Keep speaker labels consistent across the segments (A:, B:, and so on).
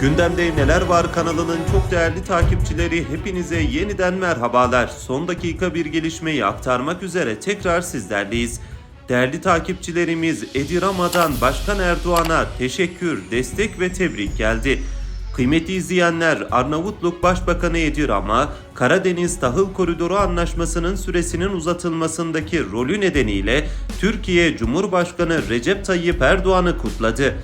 A: Gündemde Neler Var kanalının çok değerli takipçileri hepinize yeniden merhabalar. Son dakika bir gelişmeyi aktarmak üzere tekrar sizlerleyiz. Değerli takipçilerimiz Edi Rama'dan Başkan Erdoğan'a teşekkür, destek ve tebrik geldi. Kıymetli izleyenler Arnavutluk Başbakanı Edi Rama, Karadeniz Tahıl Koridoru Anlaşması'nın süresinin uzatılmasındaki rolü nedeniyle Türkiye Cumhurbaşkanı Recep Tayyip Erdoğan'ı kutladı.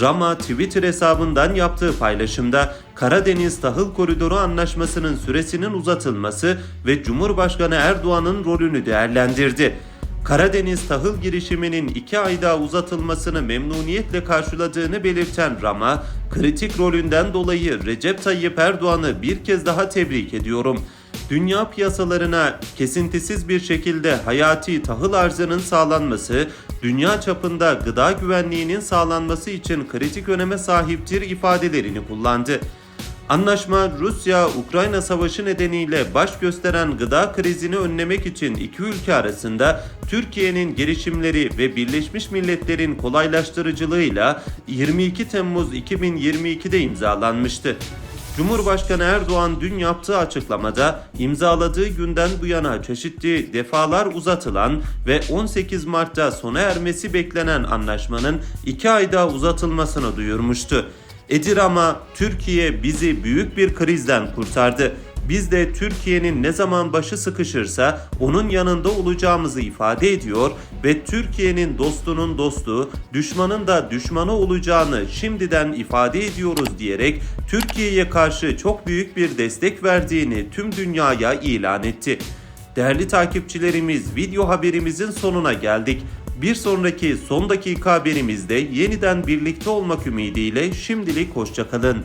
A: Rama Twitter hesabından yaptığı paylaşımda Karadeniz Tahıl Koridoru Anlaşması'nın süresinin uzatılması ve Cumhurbaşkanı Erdoğan'ın rolünü değerlendirdi. Karadeniz tahıl girişiminin iki ay daha uzatılmasını memnuniyetle karşıladığını belirten Rama, kritik rolünden dolayı Recep Tayyip Erdoğan'ı bir kez daha tebrik ediyorum. Dünya piyasalarına kesintisiz bir şekilde hayati tahıl arzının sağlanması, dünya çapında gıda güvenliğinin sağlanması için kritik öneme sahiptir ifadelerini kullandı. Anlaşma Rusya-Ukrayna savaşı nedeniyle baş gösteren gıda krizini önlemek için iki ülke arasında Türkiye'nin girişimleri ve Birleşmiş Milletler'in kolaylaştırıcılığıyla 22 Temmuz 2022'de imzalanmıştı. Cumhurbaşkanı Erdoğan dün yaptığı açıklamada imzaladığı günden bu yana çeşitli defalar uzatılan ve 18 Mart'ta sona ermesi beklenen anlaşmanın 2 ay daha uzatılmasını duyurmuştu. Edirama, Türkiye bizi büyük bir krizden kurtardı. Biz de Türkiye'nin ne zaman başı sıkışırsa onun yanında olacağımızı ifade ediyor ve Türkiye'nin dostunun dostu, düşmanın da düşmanı olacağını şimdiden ifade ediyoruz diyerek Türkiye'ye karşı çok büyük bir destek verdiğini tüm dünyaya ilan etti. Değerli takipçilerimiz video haberimizin sonuna geldik. Bir sonraki son dakika haberimizde yeniden birlikte olmak ümidiyle şimdilik hoşçakalın.